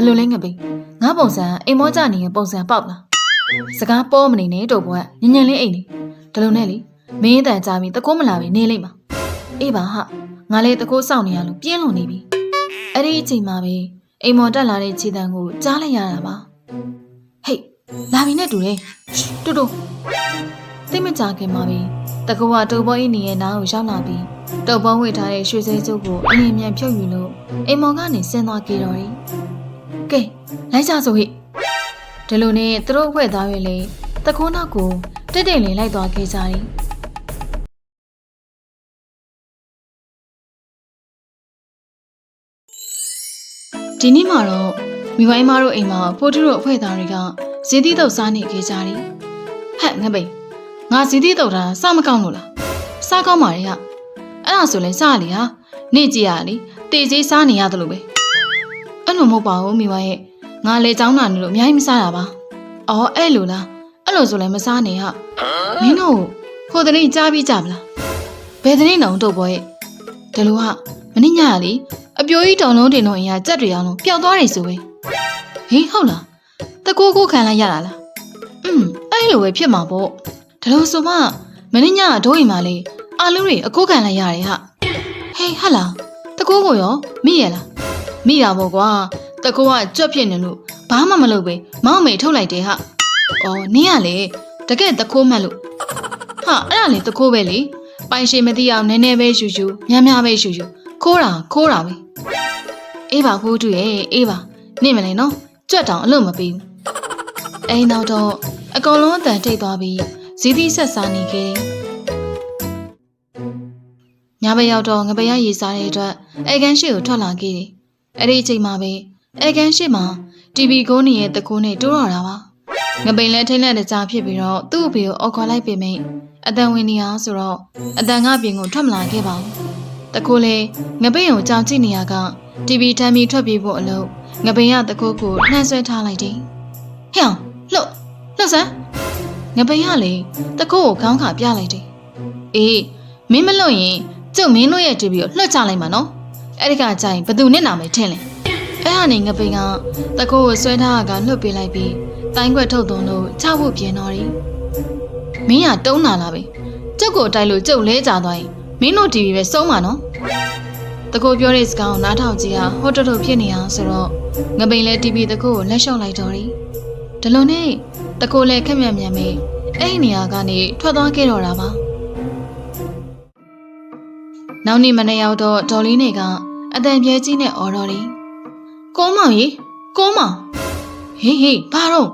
ယ်လိုလဲငပိငါပုံစံအိမ်မောကြနေရင်ပုံစံပေါက်လားစကားပေါ်မနေနဲ့တော့ဘွားညင်ညင်လေးအိမ်နေဒါလိုနဲ့လေမင်းအတန်ကြပြီးတကိုးမလာပဲနေလိမ့်မှာအေးပါဟာငါလေတကိုးစောင့်နေရလို့ပြင်းလွန်နေပြီအဲ့ဒီအချိန်မှာပဲအိမ်မောတက်လာတဲ့ခြေတံကိုကြားလိုက်ရတာပါဟေးလာပြီနဲ့တူတယ်တူတူသိမကြခင်မှာပဲတကောကတုပ်ပေါ်အင်းနေရဲ့နားကိုရောက်လာပြီးတုပ်ပေါ်ဝေထားတဲ့ရွှေစဲကျုပ်ကိုအလင်းမြန်ဖြုတ်ယူလို့အိမ်မောကနေဆင်းသွားကြတော့တယ် ကဲလိုက်ကြဆိုဟိဒီလိုနဲ့သူတို့အဖွဲ့သားတွေလည်းတခိုးနောက်ကိုတက်တိတ်လင်လိုက်သွားခဲ့ကြတယ်ဒီနေ့မှာတော့မိဝိုင်းမတို့အိမ်မှာဖိုးတူတို့အဖွဲ့သားတွေကဇီတိတုတ်စားနေခဲ့ကြတယ်ဟဲ့ငပိငါဇီတိတုတ်တာစမကောင်းလို့လားစားကောင်းပါရဲ့ဟာအဲ့ဒါဆိုလဲစားလေဟာနေ့ကြည့်ရလေတေကြီးစားနေရတယ်လို့ပဲ အဲ့လိုမဟုတ်ပါဘူးမိမရဲ့ငါလေចောင်းတာနေလို့အများကြီးမစားတာပါ။အော်အဲ့လိုလားအဲ့လိုဆိုလည်းမစားနဲ့ဟာမင်းတို့ဟိုတနေ့ကြားပြီးကြမလားဘယ်တနေ့တောင်တော့ဘောရဲ့ဒီလိုကမနေ့ညကလေအပြိုကြီးတောင်လုံးတင်တော့အင်ရကြက်တွေအောင်လို့ပျောက်သွားတယ်ဆိုပဲဟေးဟုတ်လားတကိုးကိုခံလိုက်ရတာလားอืมအဲ့လိုပဲဖြစ်မှာပေါ့ဒါလို့ဆိုမှမနေ့ညကဒိုးအိမ်မှာလေအာလူတွေအကိုးခံလိုက်ရတယ်ဟာဟေးဟာလားတကိုးကိုရောမိရလား မိတာပေါ့ကွာတကောကကြွက်ဖြစ်နေလို့ဘာမှမလုပ်ပဲမောင်မေထုတ်လိုက်တယ်ဟာအော်နင်းကလေတကယ်တခိုးမှတ်လို့ဟာအဲ့ဒါလေတခိုးပဲလေပိုင်ရှင်မသိအောင်နည်းနည်းပဲယူယူများများပဲယူယူခိုးတာခိုးတာပဲအေးပါခိုးတူရဲ့အေးပါနေမလဲနော်ကြွက်တောင်အလို့မပေးဘူးအိမ်နောက်တော့အကောင်လုံးအတန်တိတ်သွားပြီးဇီးသီးဆက်စားနေခဲ့တယ်ညဘက်ရောက်တော့ငပရရေစားတဲ့အတွက်အဲကန်ရှိကိုထွက်လာခဲ့တယ် အဲ့ဒီအချိန်မှာပဲအဲကန်ရှိမှာ TV ကိုနေရဲ့တကူနဲ့တိုးတော့တာပါငပိန်လဲထိတ်လက်တကြားဖြစ်ပြီးတော့သူ့အဖေကိုအော်ခေါ်လိုက်ပေမယ့်အတန်ဝင်နေအောင်ဆိုတော့အတန်ကပြင်ကိုထွက်မလာခဲ့ပါဘူးတကူလဲငပိန်ကိုကြောင်ကြည့်နေရက TV ထမ်းပြီးထွက်ပြေးဖို့အလို့ငပိန်ကတကူကိုနှမ်းဆွဲထားလိုက်တယ်ဟဲ့အောင်လှုပ်လှုပ်စမ်းငပိန်ကလေတကူကိုခေါင်းခါပြလိုက်တယ်အေးမင်းမလွတ်ရင်ကျုပ်မင်းတို့ရဲ့ TV ကိုလှုပ်ချလိုက်မှာနော် အဲ့ဒီကကြရင်ဘသူနဲ့နာမယ်ထင်လဲအဲ့ဟာနေငပိန်ကတကိုးကိုဆွဲထားကလှုပ်ပေးလိုက်ပြီးတိုင်းခွက်ထုတ်သွန်းလို့ချဖို့ပြင်တော်ရီမင်းကတုံးလာလားပဲကျုပ်ကိုတိုက်လို့ကျုပ်လဲကြသွားရင်မင်းတို့တီဗီပဲစုံးမှာနော်တကိုးပြောတဲ့စကားကိုနားထောင်ကြည့်ဟာဟော့တော်တော်ဖြစ်နေအောင်ဆိုတော့ငပိန်လဲတီဗီတကိုးကိုလက်လျှော့လိုက်တော်ရီဒီလိုနဲ့တကိုးလဲခက်မြန်မြန်ပဲအဲ့ဒီနေရာကနေထွက်သွားခဲ့တော့တာပါနောက်နေ့မနေ့ရောက်တော့ဒေါ်လေးနေက အတန်ပြဲကြီးနဲ့အော်တော်တယ်။ကိုမောင်ရေကိုမောင်ဟေးဟေးဘာတော့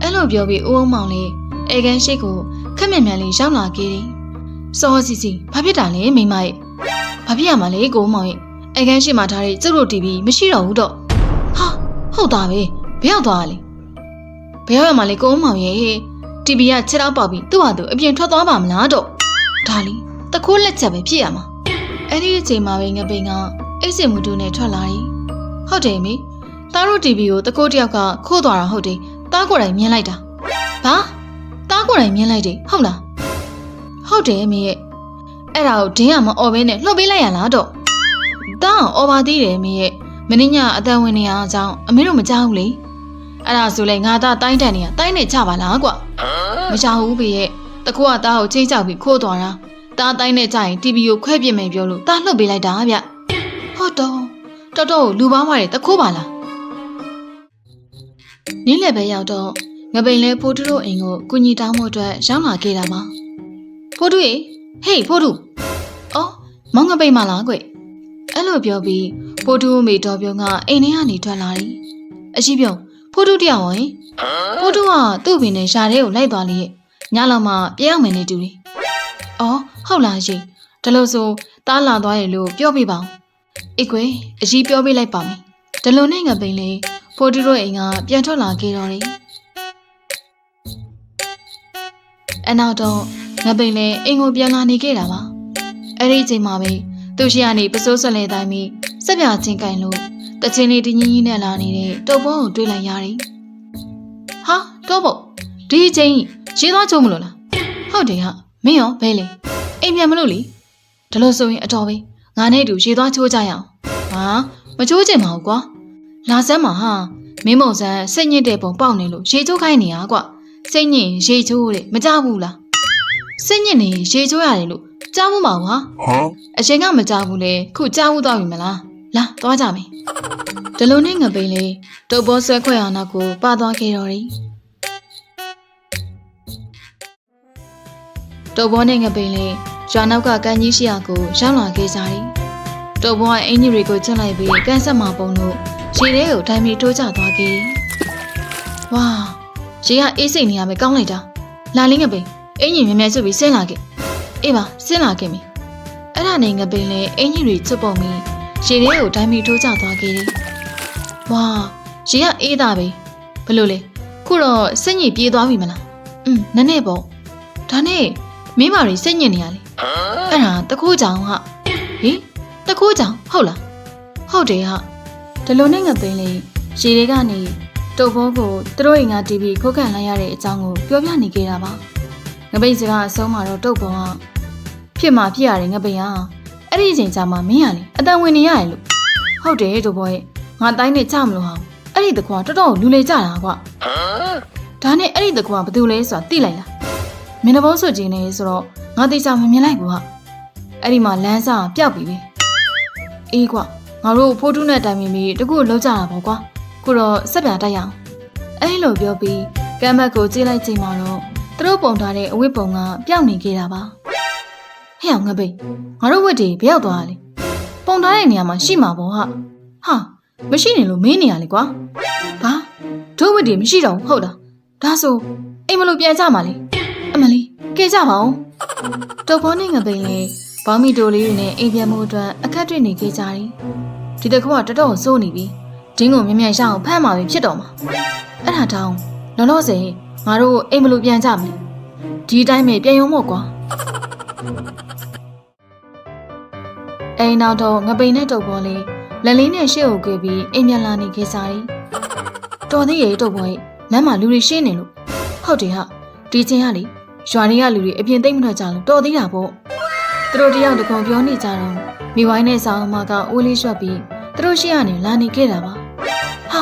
အဲ့လိုပြောပြီးဦးအောင်မောင်လေးအေကန်ရှိတ်ကိုခက်မြန်မြန်လေးရောက်လာခဲ့တယ်။စောစီစီဘာဖြစ်တာလဲမိမရဲ့။ဘာဖြစ်ရမှာလဲကိုမောင်ရဲ့အေကန်ရှိမှထားတဲ့ကျုပ်တို့ TV မရှိတော့ဘူးတော့။ဟာဟုတ်တာပဲဘယ်ရောက်သွားတာလဲ။ဘယ်ရောက်ရမှာလဲကိုမောင်ရဲ့ TV ကခြေထောက်ပေါက်ပြီးသူ့ဟာသူအပြင်ထွက်သွားပါမလားတော့။ဒါလီတခိုးလက်ချက်ပဲဖြစ်ရမှာ။ အဲ့ဒီအချိန်မှာပဲငပိန်ကအိတ်စင်မှုတူနဲ့ထွက်လာတယ်။ဟုတ်တယ်မေ။သားတို့ TV ကိုတကိုးတယောက်ကခိုးသွားတာဟုတ်တယ်။သားကိုယ်တိုင်မြင်လိုက်တာ။ဘာ။သားကိုယ်တိုင်မြင်လိုက်တယ်ဟုတ်လား။ဟုတ်တယ်မေရဲ့။အဲ့ဒါကိုဒင်းကမអော်ဘဲနဲ့လှုပ်ပေးလိုက်ရလားတော့။သားအောင်អော်ပါသေးတယ်မေရဲ့။မင်းညအတန်ဝင်နေရအောင်ကြောင့်အမေတို့မကြောက်ဘူးလေ။အဲ့ဒါဆိုလဲငါသားတိုင်းတန်နေရတိုင်းနေချပါလားကွ။မကြောက်ဘူးဖေရဲ့။တကူကသားကိုချင်းချောက်ပြီးခိုးသွားတာ။ တားတိုင်းနဲ့ကြရင် TV ကိုခွဲပြစ်မယ်ပြောလို့တားလှုပ်ပေးလိုက်တာဗျဟုတ်တော့တော်တော်လူပါမားတယ်တခိုးပါလားနင်းလည်းပဲရောက်တော့ငပိန်လဲဖိုးထုတို့အိမ်ကိုကုညီတောင်းဖို့အတွက်ရောက်လာခဲ့တာပါဖိုးထုရေဟေးဖိုးထုအော်မောင်ငပိန်မလားကွအဲ့လိုပြောပြီးဖိုးထုမိတော်ပြုံးကအိမ်ထဲကနေထွက်လာတယ်အရှိပြုံးဖိုးထုတယောက်ဝင်ဖိုးထုကသူ့ဘင်းနဲ့ရှာတဲ့ကိုလိုက်သွားလေညလောက်မှပြရောက်မယ်နေတူတယ်။အော် ဟုတ်လားရှင်။ဒါလို့ဆိုတားလာသွားရလို့ပြောပြပါဦး။အေးကွယ်အကြီးပြောပြလိုက်ပါမယ်။ဒါလို့နဲ့ငပိန်လေးဖိုတူတို့အိမ်ကပြန်ထွက်လာခဲ့တော့တယ်။အနောက်တော့ငပိန်လေးအိမ်ကိုပြန်လာနေခဲ့တာပါ။အဲ့ဒီအချိန်မှာပဲသူရှိကနေပစိုးဆွလဲတိုင်းပြီးစက်ပြချင်းကင်လို့တချင်းလေးတင်းကြီးကြီးနဲ့လာနေတဲ့တုပ်ဘောကိုတွေးလိုက်ရတယ်။ဟာတော့ဘုတ်ဒီအချိန်ရေးသွားချုံမလို့လား။ဟုတ်တယ်ဟာမင်းရောဘဲလေ အိမ်ပြန်မလို့လေဒါလို့ဆိုရင်အတော်ပဲငါနဲ့အတူရေသွားချိုးကြရအောင်ဟာမချိုးချင်ပါဘူးကွာလာစမ်းမှာဟာမင်းမုံစမ်းစိတ်ညစ်တဲ့ပုံပေါက်နေလို့ရေချိုးခိုင်းနေရကွစိတ်ညစ်ရင်ရေချိုးတဲ့မကြဘူးလားစိတ်ညစ်နေရင်ရေချိုးရတယ်လို့ကြားမှုမှာဟာ Huh? အချိန်ကမကြဘူးလေခုကြားဘူးတော့ပြီမလားလာသွားကြမယ်ဒီလိုနဲ့ငပိန်လေးတုပ်ဘောဆွဲခွဲအောင်နောက်ကိုပါသွားခဲ့တော်တယ်တုပ်ဘောနဲ့ငပိန်လေး ရွာနောက်ကကန်းကြီးရှိရာကိုရောက်လာခဲ့ကြတယ်တုပ်ဘောကအင်ကြီးတွေကိုချွတ်လိုက်ပြီးကန်းဆက်မှာပုံလို့ရေထဲကိုထိုင်ပြီးထိုးကျသွားခဲ့တယ်ဝါရေကအေးစိတ်နေရမယ်ကောင်းလိုက်တာလာလေးငပိန်အင်ကြီးမြဲမြဲစွပ်ပြီးဆင်းလာခဲ့အေးပါဆင်းလာခဲ့ပြီအဲ့ဒါနဲ့ငပိန်လဲအင်ကြီးတွေချွတ်ပုံပြီးရေထဲကိုတိုင်းပြီးထိုးကျသွားခဲ့တယ်။ဝါရေကအေးတာပဲဘလို့လဲခုတော့စိတ်ညစ်ပြေးသွားပြီမလား။อืมနည်းနည်းပေါ့ဒါနဲ့မင်းမာတွေစိတ်ညစ်နေရလေ။ အဲ့ဒါတခိုးကြောင်ဟာဟင်တခိုးကြောင်ဟုတ်လားဟုတ်တယ်ဟာဒီလိုနဲ့ငပိန်လဲရေတွေကနေတုပ်ဘောကိုသူတို့အိမ်ကတီဗီခိုးကန်လိုက်ရတဲ့အကြောင်းကိုပြောပြနေခဲ့တာပါ။ငပိန်စကားအဆုံးမှာတော့တုပ်ဘောကဖြစ်မှာဖြစ်ရတယ်ငပိန်ဟာအဲ့ဒီအချိန်ကြာမှမင်းရလေအတန်ဝင်နေရတယ်လို့ဟုတ်တယ်တို့ဘောရဲ့ငါတိုင်းနဲ့ကြမလို့ဟာအဲ့ဒီတကွာတော်တော်လူလေကြတာကွာဒါနဲ့အဲ့ဒီတကွာဘာတူလဲဆိုတာသိလိုက်လား မင်းတဘောဆိုခြင်းနေဆိုတော့ငါသိချာမမြင်လိုက်ဘူးဟာအဲ့ဒီမှာလမ်းစာပျောက်ပြီပဲအေးကွာငါတို့ဖိုးတူးနဲ့တိုင်ပင်ပြီးတကူလောက်ကြတာပေါ့ကွာခုတော့ဆက်ပြတိုက်ရအောင်အဲ့လိုပြောပြီးကမ်းဘက်ကိုကြည့်လိုက်ချိန်မှာတော့သူတို့ပုံထားတဲ့အဝတ်ပုံကပျောက်နေခဲ့တာပါဟဲ့အောင်ငပိတ်ငါတို့ဝက်တွေဘယ်ရောက်သွားတာလဲပုံထားတဲ့နေရာမှာရှိမှာပေါ့ဟာဟာမရှိနေလို့မင်းနေရလေကွာဘာတို့ဝက်တွေမရှိတော့ဘူးဟုတ်လားဒါဆိုအိမ်မလို့ပြန်ကြမှာလေ အမလီကဲကြပါဦးတုပ်ဖောင်းနဲ့ငပိတ်လေဘောင်းမီတိုလေးတွေနဲ့အိမ်ပြန်မှုအတွက်အခက်တွေ့နေခဲ့ကြတယ်ဒီတစ်ခါကတော်တော်စိုးနေပြီဒင်းကိုမြ мян ရအောင်ဖမ်းမှာပဲဖြစ်တော့မှာအဲ့ဒါတောင်းလောလောဆယ်ငါတို့အိမ်မလို့ပြန်ကြမယ်ဒီအတိုင်းပဲပြန်ရုံမို့ကွာ အိမ်နောက်တော့ငပိန်နဲ့တုပ်ပေါ်လေးလက်လေးနဲ့ရှေ့ကိုကြွေပြီးအိမ်ပြန်လာနေခဲ့စားတယ်။တော်သေးရဲ့တုပ်ပေါ်ရဲ့လမ်းမှာလူတွေရှင်းနေလို့ဟုတ်တယ်ဟာဒီချင်းကလေ ရွာတွေကလူတွေအပြင်သိမ့်မထွက်ကြလို့တော်သေးတာပေါ့။သူတို့တယောက်တကောင်ပြောနေကြတော့မိဝိုင်းနဲ့ဆောင်းမကအိုးလေးရွှက်ပြီးသူတို့ရှေ့ကနေလာနေခဲ့တာပါ။ဟာ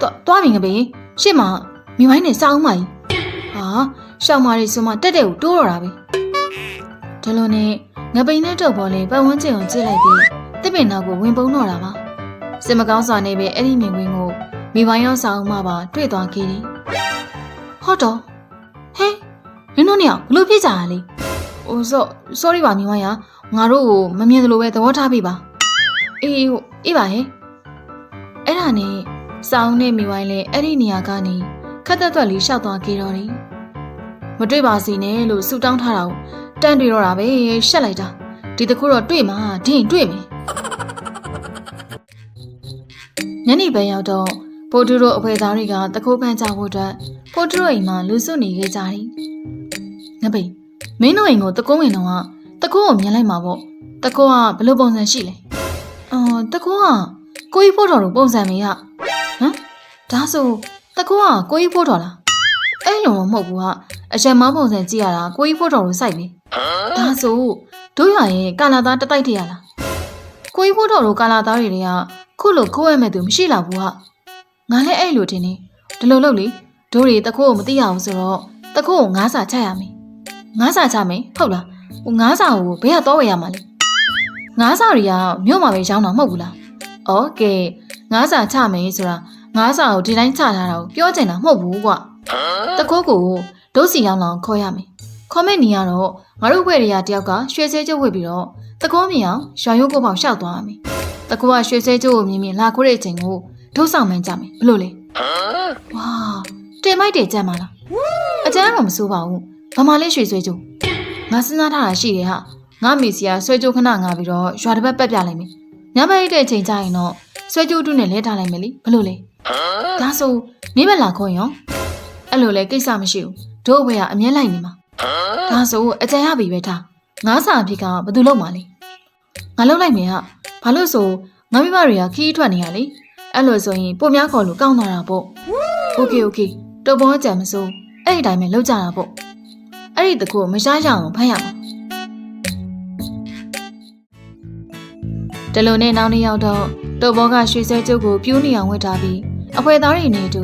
တော့သွားပြီငပိန်ရှေ့မှာမိဝိုင်းနဲ့ဆောင်းမကြီးဟာရှောင်းမာရီဆိုမှတက်တဲ့ကိုတိုးတော့တာပဲ။ဒီလိုနဲ့ငပိန်နဲ့တုပ်ပေါ်လေးပတ်ဝန်းကျင်ကိုကြည့်လိုက်ပြီးတစ်ပင်နောက်ကိုဝင်ပုန်းတော့တာပါစင်မကောင်းစွာနေပဲအဲ့ဒီမြင်ကွင်းကိုမိပိုင်းရောဆောင်မှပါတွေ့သွားခဲ့တယ်ဟုတ်တော့ဟဲ နင်တို့နှစ်ယောက်ဘလို့ဖြစ်ကြတာလဲဟိုဆော့ sorry ပါညီမရငါတို့ကိုမမြင်သလိုပဲသဘောထားပြီပါအေးအေးပါဟဲ့အဲ့ဒါနဲ့ဆောင်းနဲ့မိဝိုင်းလည်းအဲ့ဒီနေရာကနေခက်သက်သက်လေးရှောက်သွားခဲ့တော့တယ်မတွေ့ပါစေနဲ့လို့ဆူတောင်းထားတာကိုတန်တွေ့တော့တာပဲရှက်လိုက်တာဒီတခုတော့တွေ့မှာဒင်းတွေ့မယ်ညနေပိုင်းရောက်တော့ပိုတူတို့အဖွဲ့သားတွေကတကူပန်းကြဖို့အတွက်ပိုတူတို့အိမ်မှာလူစုနေခဲ့ကြတယ် ငပိန်မင်းတို့အိမ်ကိုတကုံးဝင်တော့ကတခိုးကိုမြင်လိုက်မှာပေါ့တခိုးကဘယ်လိုပုံစံရှိလဲအော်တခိုးကကိုကြီးဖို့တော်လိုပုံစံမေးဟာဟမ်ဒါဆိုတခိုးကကိုကြီးဖို့တော်လားအဲ့လိုမဟုတ်ဘူးဟာအရက်မောင်းပုံစံကြည့်ရတာကိုကြီးဖို့တော်လိုစိုက်ပြီဒါဆိုတို့ရွာရဲ့ကာလာသားတတိုက်တရလားကိုကြီးဖို့တော်လိုကာလာသားတွေတွေကခုလိုကိုယ့်ရဲ့မဲ့သူမရှိတော့ဘူးဟာငါလည်းအဲ့လိုတင်နေဒီလိုလုပ်လေတို့တွေတခိုးကိုမသိရအောင်ဆိုတော့တခိုးကိုငါးစာချရမယ် ငါးစာချမယ်ဟုတ်လားဟိုငါးစာကိုဘယ်ဟာတော့ဝယ်ရမှာလဲငါးစာတွေကမြို့မှာပဲရောင်းတာမဟုတ်ဘူးလားဩကဲငါးစာချမယ်ဆိုတာငါးစာကိုဒီတိုင်းချထားတာကိုပြောချင်တာမဟုတ်ဘူးကွတကုတ်ကိုဒုစီရောင်းလောင်ခေါ်ရမယ်ခေါ်မဲ့နေရတော့ငါတို့ဘွဲတွေကတယောက်ကရွှေစဲကျုပ်ဝတ်ပြီးတော့တကုတ်မြင်အောင်ရွာရိုးကိုပေါင်ရှောက်သွားရမယ်တကူကရွှေစဲကျိုးကိုမြင်မြင်လာခိုးတဲ့အချိန်ကိုဒုဆောင်မှန်းကြမယ်ဘလို့လဲဝါတင်မိုက်တယ်ကြမ်းပါလားအကျန်းကမစိုးပါဘူး ဘာမှလဲရွှေဆွဲကျုပ်။ငါစဉ်းစားထားတာရှိတယ်ဟာ။ငါမေစီကဆွဲကျုပ်ခဏငါပြီးတော့ရွာတစ်ပတ်ပတ်ပြလိုက်မယ်။ညဘက်တဲ့အချိန်ကျရင်တော့ဆွဲကျုပ်တုနဲ့လဲထားလိုက်မယ်လေဘလို့လဲ။ဒါဆိုနေမလာခေါ်ရော။အဲ့လိုလဲကိစ္စမရှိဘူး။တို့ဘွဲကအမြဲလိုက်နေမှာ ဒါဆိုအကြံရပြီပဲထားငါးစာအဖြစ်ကဘယ်သူလုပ်မှာလဲငါလုပ်လိုက်မယ်ဟာဘာလို့ဆိုငါမိမတွေကခီးထွက်နေရလေအဲ့လိုဆိုရင်ပိုများခေါ်လို့ကောင်းသွားတာပေါ့โอเคโอเคတော်ပေါ်ကြံမစိုးအဲ့ဒီတိုင်းပဲလုပ်ကြတာပေါ့ အဲ့ဒီတကူမရှားရအောင်ဖမ်းရမှာတလူနဲ့နောက်နေ့ရောက်တော့ တုပ်ဘောကရွှေဆွဲကျုပ်ကိုပြူးနေအောင်ဝတ်ထားပြီးအဖွဲသားတွေနဲ့အတူ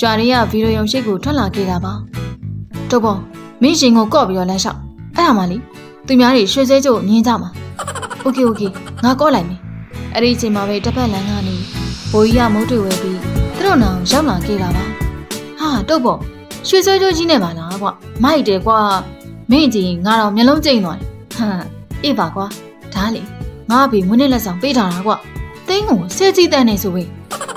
ရွာတွေကဗီဒီယိုရုံရှိကိုထွက်လာခဲ့တာပါတုပ်ဘောမင်းရှင်ကိုကော့ပြီးတော့လမ်းလျှောက်အဲ့ဒါမှလေသူများတွေရွှေဆွဲကျုပ်ကိုမြင်ကြမှာโอเคโอเคငါကော့လိုက်မယ်အဲ့ဒီအချိန်မှာပဲတစ်ဖက်လမ်းကနေဘိုးကြီးကမုတ်တွေဝဲပြီးသူတို့နောင်ရောက်လာခဲ့တာပါဟာတုပ်ဘော ရွှေဆွဲကျုပ်ကြီးနဲ့ပါလားကွမိုက်တယ်ကွာမင်းကြီးငါတော့မျက်လုံးကျိန်သွားတယ်ဟမ်အေးပါကွာဒါလေငါအဖေမွေးနေ့လက်ဆောင်ပေးထားတာကွတင်းကိုဆဲကြီးတန်းနေဆိုပဲ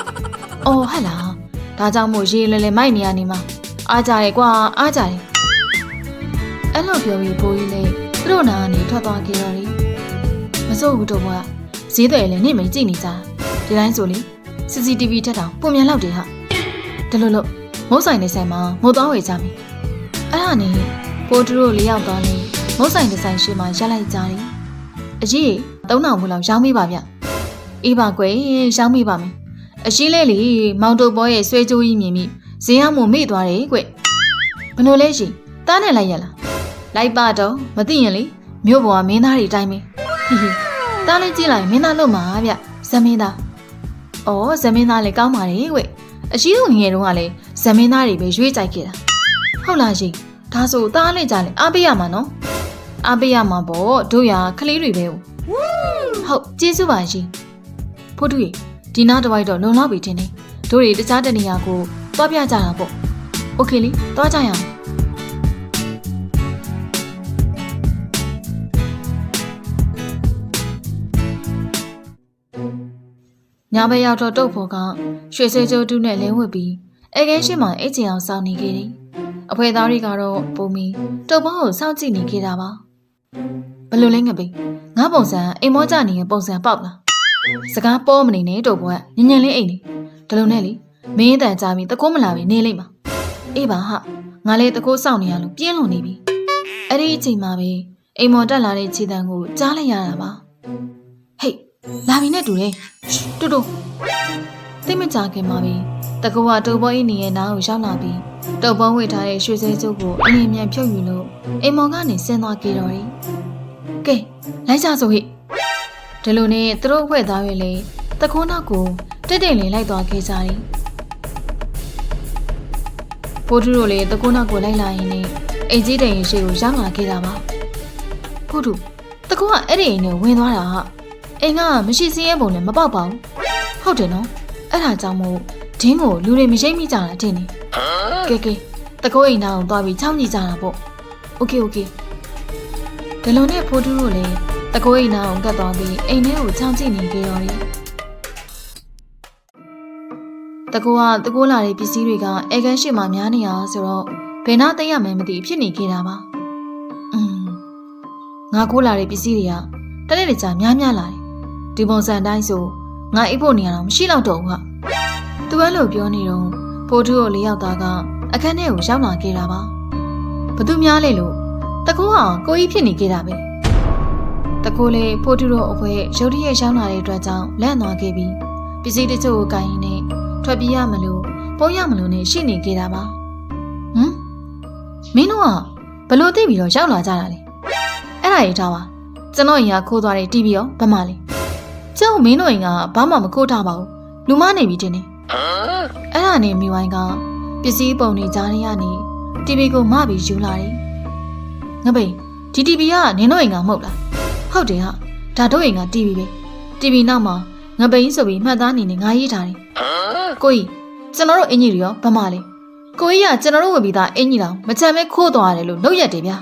။အော်ဟဲ့လား။ဒါကြောင့်မို့ရေလဲလဲမိုက်နေရနေမှာ။အားကြရဲ့ကွာအားကြရဲ့။အဲ့လိုပြောပြီးဘိုးကြီးလည်းသူတို့နာကနေထွက်သွားခဲ့တော့လေ။မစိုးဘူးတော့ကဈေးတယ်လည်းနေမိတ်ကြည့်နေကြတာ။ဒီတိုင်းဆိုလေ CCTV ထက်တောင်ပုံမြန်လောက်တယ်ဟာ။ဒီလိုလို့ မုတ်ဆိုင်နေဆိုင်မှာမုတ်သွားဝေကြမယ်။အဲ့ဒါနဲ့ပိုးသူတို့လေးယောက်သွားလေမုတ်ဆိုင်ဒီဇိုင်းရှိမှရက်လိုက်ကြတယ်။အကြီး3000ဘူးလောက်ရောင်းမိပါဗျ။အေးပါကွယ်ရောင်းမိပါမယ်။အရှိလဲလေမောင်တုတ်ဘောရဲ့ဆွဲကြိုးကြီးမြင်မိဇင်းရမို့မေ့သွားတယ်ကွဘလို့လဲရှင်တားနဲ့လိုက်ရလားလိုက်ပါတော့မသိရင်လေမြို့ပေါ်ကမင်းသားတွေတိုင်းပဲဟိဟိတားလေးကြည့်လိုက်မင်းသားလို့မှာဗျဇမင်းသားဩဇမင်းသားလည်းကောင်းပါလေကွအရှိတို့ငယ်တုန်းကလည်း ဇမင်းသားတွေပဲရွေးကြိုက်ခဲ့တာဟုတ်လားရှင်ဒါဆိုတားလေးကြလေအားပေးရမှာနော်အားပေးရမှာပေါ့တို့ရခလေးတွေပဲဟုတ်ကျေးဇူးပါရှင်ဖို့တူကြီးဒီနားတစ်ဝိုက်တော့လုံလောက်ပြီထင်တယ်။တို့တွေတခြားတနေရာကိုသွားပြကြတာပေါ့။ Okay လေသွားကြရအောင်။ညဘက်ရောက်တော့တုတ်ဖို့ကရွှေဆွေကျိုးတူးနဲ့လင်းဝစ်ပြီး အဲကဲရှိမှအိတ်ချင်အောင်စောင့်နေခဲ့တယ်။အဖွဲသားတွေကတော့ပုံမီတုတ်ပေါင်းကိုစောင့်ကြည့်နေခဲ့တာပါ။ဘလို့လဲငပိငါပုံစံအိမ်မောကြနေတဲ့ပုံစံပေါက်လား။စကားပေါ်မနေနဲ့တော့ဘွားညင်ညင်လေးအိမ်နေဒီလိုနဲ့လေမင်းတန်ကြပြီတကိုးမလာပြီနေလိမ့်မှာအေးပါဟာငါလည်းတကိုးစောင့်နေရလို့ပြင်းလွန်နေပြီအဲ့ဒီအချိန်မှာပဲအိမ်မော်တက်လာတဲ့ခြေတံကိုကြားလိုက်ရတာပါဟေးလာပြီနဲ့တူတယ်တူတူသိမကြခင်မှာပဲ တကောကတုပ်ပေါ်အင်းနေရဲ့နားကိုရောက်လာပြီးတုပ်ပေါ်ဝေထားတဲ့ရွှေစဲကျုပ်ကိုအငြင်းမြန်ဖြုတ်ယူလို့အိမ်မော်ကနေဆင်းသွားကြတော့တယ်ကဲလိုက်ကြဆိုဟိဒီလိုနဲ့သူတို့အဖွဲ့သားတွေလည်းတကုန်းနောက်ကိုတိတ်တိတ်လေးလိုက်သွားခဲ့ကြတယ်။ဖိုးထူးတို့လည်းတကုန်းနောက်ကိုလိုက်လာရင်လည်းအိမ်ကြီးတိုင်ရင်ရှိကိုရောက်လာခဲ့တာပါ။ဖိုးထူးတကုန်းကအဲ့ဒီအိမ်နဲ့ဝင်သွားတာဟာအိမ်ကမရှိစင်းရဲပုံနဲ့မပေါက်ပါဘူး။ဟုတ်တယ်နော်။အဲ့ဒါကြောင့်မို့ ဒင်းကိုလူတွေမရိပ်မိကြတာတင်နေ။ကဲကဲတကုန်းအိမ်သားကိုသွားပြီးချောင်းကြည့်ကြတာပေါ့။ Okay okay ဒီလိုနဲ့ဖိုးထူးတို့လည်းတကိုးအိမ်နာအောင်ကတ်သွားပြီးအိမ်ထဲကိုချောင်းကြည့်နေကြတော့တယ်။တကိုးကတကိုးလာတဲ့ပစ္စည်းတွေကအဲကန်ရှိမှများနေရဆိုတော့ဘယ်နာသိရမှန်းမသိဖြစ်နေခဲ့တာပါ။อืมငါကိုးလာတဲ့ပစ္စည်းတွေကတနေ့တခြားများများလာတယ်။ဒီပုံစံတိုင်းဆိုငါအိပ်ဖို့နေရတော့မရှိတော့တော့ဘူးဟာ။ သူအဲ့လိုပြောနေတော့ဖိုးထူးကိုလေးယောက်သားကအခန်းထဲကိုရောက်လာခဲ့တာပါ။ဘသူများလဲလို့တကိုးကကိုကြီးဖြစ်နေခဲ့တာပဲ။တကိုးလေးဖိုးတူတို့အဖွဲရုတ်တရက်ရှောင်းလာတဲ့အတွက်ကြောင့်လန့်သွားခဲ့ပြီးပစ္စည်းတချို့ကိုကိုင်ရင်းနဲ့ထွက်ပြေးရမလို့ပုံရမလို့နဲ့ရှိနေခဲ့တာပါဟမ်မင်းတို့ကဘလို့သိပြီးတော့ရောက်လာကြတာလေအဲ့ဒါရေးထားပါကျွန်တော်ရင်ကခိုးသွားတဲ့ TV ရောဗမာလေးကျောင်းမင်းတို့ရင်ကဘာမှမခိုးထားပါဘူးလူမနေပြီတင်နေ အဲ့ဒါနဲ့မိဝိုင်းကပစ္စည်းပုံတွေကြားနေရနေ TV ကိုမပြီးယူလာတယ်ငပိန်ဒီ TV ကနင်တို့ရင်ကမဟုတ်လားဟုတ်တယ်ဟာဒါတို့အိမ်က TV ပဲ TV နောက်မှာငပိန်ဆိုပြီးမှတ်သားနေနေငါရေးထားတယ်ကိုကြီးကျွန်တော်တို့အင်ကြီးတွေရောဗမာလေးကိုကြီးကကျွန်တော်တို့ဝယ်ပြီးသားအင်ကြီးတောင်မချမ်းမဲခိုးသွားတယ်လို့လုပ်ရက်တယ်ဗျာ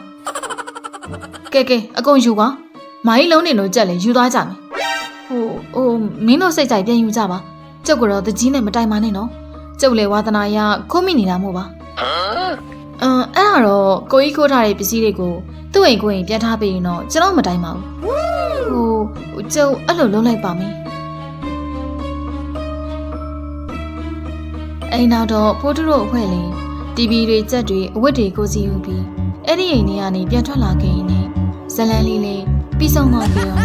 ကဲကဲအကုန်ယူကွာမာကြီးလုံးနေလို့ကြက်လေယူသွားကြမယ်ဟိုဟိုမင်းတို့စိတ်ကြိုက်ပြန်ယူကြပါ ကျုပ်ကတော့တကြီးနဲ့မတိုင်ပါနဲ့နော်ကျုပ်လေဝါသနာရခိုးမိနေတာမို့ပါအင်းအဲ့ဒါတော့ကိုကြီးခိုးထားတဲ့ပစ္စည်းတွေကိုသူ့အိမ်ကိုအိမ်ပြန်ထားပေးရင်တော့ကျွန်တော်မတိုင်ပါဘူးဟိုကျုပ်အဲ့လိုလုပ်လိုက်ပါမယ်အိမ်နောက်တော့ဖိုးတူတို့အဖွဲ့လင်း TV တွေကြက်တွေအဝတ်တွေကိုစီယူပြီးအဲ့ဒီအိမ်ထဲကနေပြန်ထွက်လာခဲ့ရင်လည်းဇလန်လေးလေးပြီးဆုံးသွားကြရော